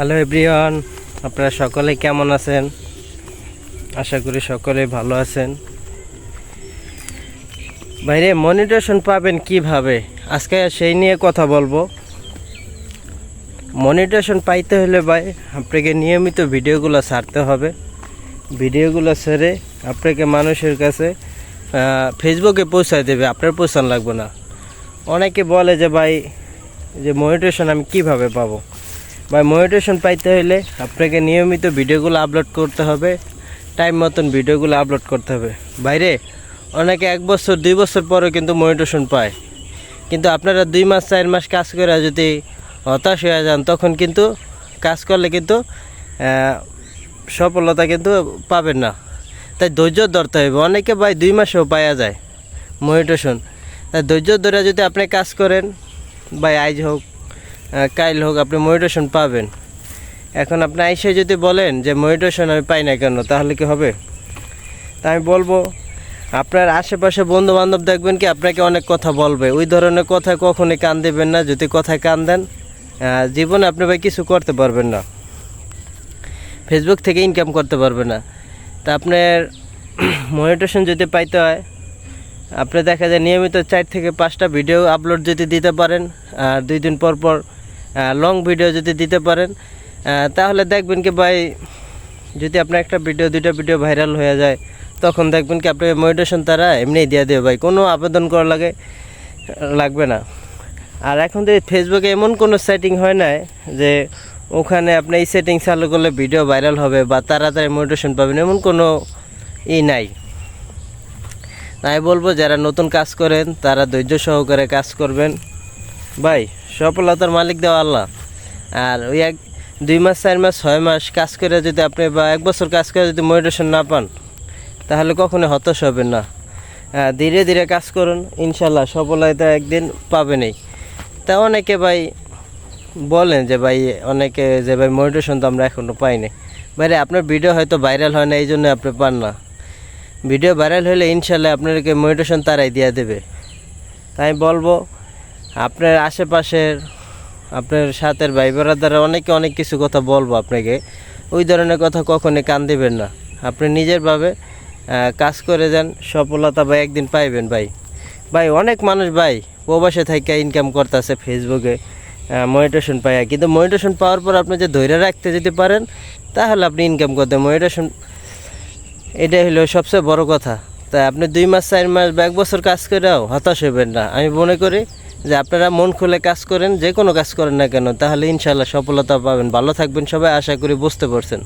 Hello everyone, আপনারা সকলে কেমন আছেন? আশা করি সকলে ভালো আছেন। বাইরে মনিটেশন পাবেন কীভাবে? আজকে সেই নিয়ে কথা বলব। মনিটেশন পাইতে হলে ভাই, আপনাকে নিয়মিত ভিডিওগুলো ছাড়তে হবে। ভিডিওগুলো ছেড়ে আপনাকে মানুষের কাছে ফেসবুকে পৌঁছায় দেবে, আপনার পৌঁছান লাগবে না। অনেকে বলে যে ভাই, যে মনিটেশন আমি কীভাবে পাবো? ভাই মনিটেশন পাইতে হলে আপনাকে নিয়মিত ভিডিওগুলো আপলোড করতে হবে। টাইম মতন ভিডিওগুলো আপলোড করতে হবে। বাইরে অনেকে এক বছর, দুই বছর পরে কিন্তু মনিটেশন পায়। কিন্তু আপনারা দুই মাস, চার মাস কাজ করে যদি হতাশ হয়ে যান, তখন কিন্তু কাজ করলে কিন্তু সফলতা কিন্তু পাবেন না। তাই ধৈর্য ধরতে হবে। অনেকে ভাই, দুই মাসেও পাওয়া যায় মনিটেশন তাই ধৈর্য ধরে যদি আপনি কাজ করেন, ভাই আইজ হোক কাইল হোক আপনি মনিটেশন পাবেন। এখন আপনি আইসে যদি বলেন যে মনিটেশন আমি পাই না কেন, তাহলে কি হবে? তা আমি বলব, আপনার আশেপাশে বন্ধু বান্ধব দেখবেন কি, আপনাকে অনেক কথা বলবে। ওই ধরনের কথা কখনই কান দেবেন না, যদি কথায় কান দেন জীবনে আপনি ভাই কিছু করতে পারবেন না। ফেসবুক থেকে ইনকাম করতে পারবে না। তা আপনার মনিটেশন যদি পাইতে হয়, আপনি দেখা যায় নিয়মিত চার থেকে পাঁচটা ভিডিও আপলোড যদি দিতে পারেন, আর দুই দিন পর পর লং ভিডিও যদি দিতে পারেন তাহলে দেখবেন কি ভাই, যদি আপনার একটা ভিডিও দুইটা ভিডিও ভাইরাল হয়ে যায়, তখন দেখবেন কি আপনি মোটিভেশন তারা এমনিই দিয়ে দেবে ভাই। কোনো আবেদন করা লাগে, লাগবে না। আর এখন তো ফেসবুকে এমন কোনো সেটিং হয় না যে ওখানে আপনি এই সেটিং চালু করলে ভিডিও ভাইরাল হবে বা তাড়াতাড়ি মোটিভেশন পাবেন, এমন কোনো ই নাই। তাই বলব, যারা নতুন কাজ করেন, তারা ধৈর্য সহকারে কাজ করবেন। ভাই, সফলতার মালিক দেওয়া আল্লাহ। আর ওই এক, দুই মাস, চার মাস, ছয় মাস কাজ করে যদি আপনি বা এক বছর কাজ করে যদি মোটিভেশন না পান, তাহলে কখনো হতাশ হবেন না। ধীরে ধীরে কাজ করুন ইনশাল্লাহ সফলতা একদিন পাবেনই। তা অনেকে ভাই বলেন যে ভাই, অনেকে যে ভাই মোটিভেশন তো আমরা এখনও পাইনি। ভাই আপনার ভিডিও হয়তো ভাইরাল হয় না, এই জন্য আপনি পান না। ভিডিও ভাইরাল হলে ইনশাল্লাহ আপনাদেরকে মোটিভেশন তারাই দিয়ে দেবে। তাই বলব আপনার আশেপাশের, আপনার সাথের ভাই দ্বারা অনেকে অনেক কিছু কথা বলব আপনাকে। ওই ধরনের কথা কখনই কান দেবেন না। আপনি নিজেরভাবে কাজ করে যান, সফলতা ভাই একদিন পাইবেন ভাই। ভাই, অনেক মানুষ ভাই প্রবাসে থেকে ইনকাম করতেছে ফেসবুকে মনিটেশন পাইয়া। কিন্তু মনিটেশন পাওয়ার পর আপনি যে ধৈর্য রাখতে যেতে পারেন, তাহলে আপনি ইনকাম করতে মনিটেশন এটাই হলো সবচেয়ে বড় কথা। তাই আপনি দুই মাস, চার মাস বা এক বছর কাজ করেও হতাশ হইবেন না। আমি মনে করি যে আপনারা মন খুলে কাজ করেন, যে কোনো কাজ করেন না কেন, তাহলে ইনশাল্লাহ সফলতা পাবেন। ভালো থাকবেন সবাই, আশা করি বুঝতে পারছেন।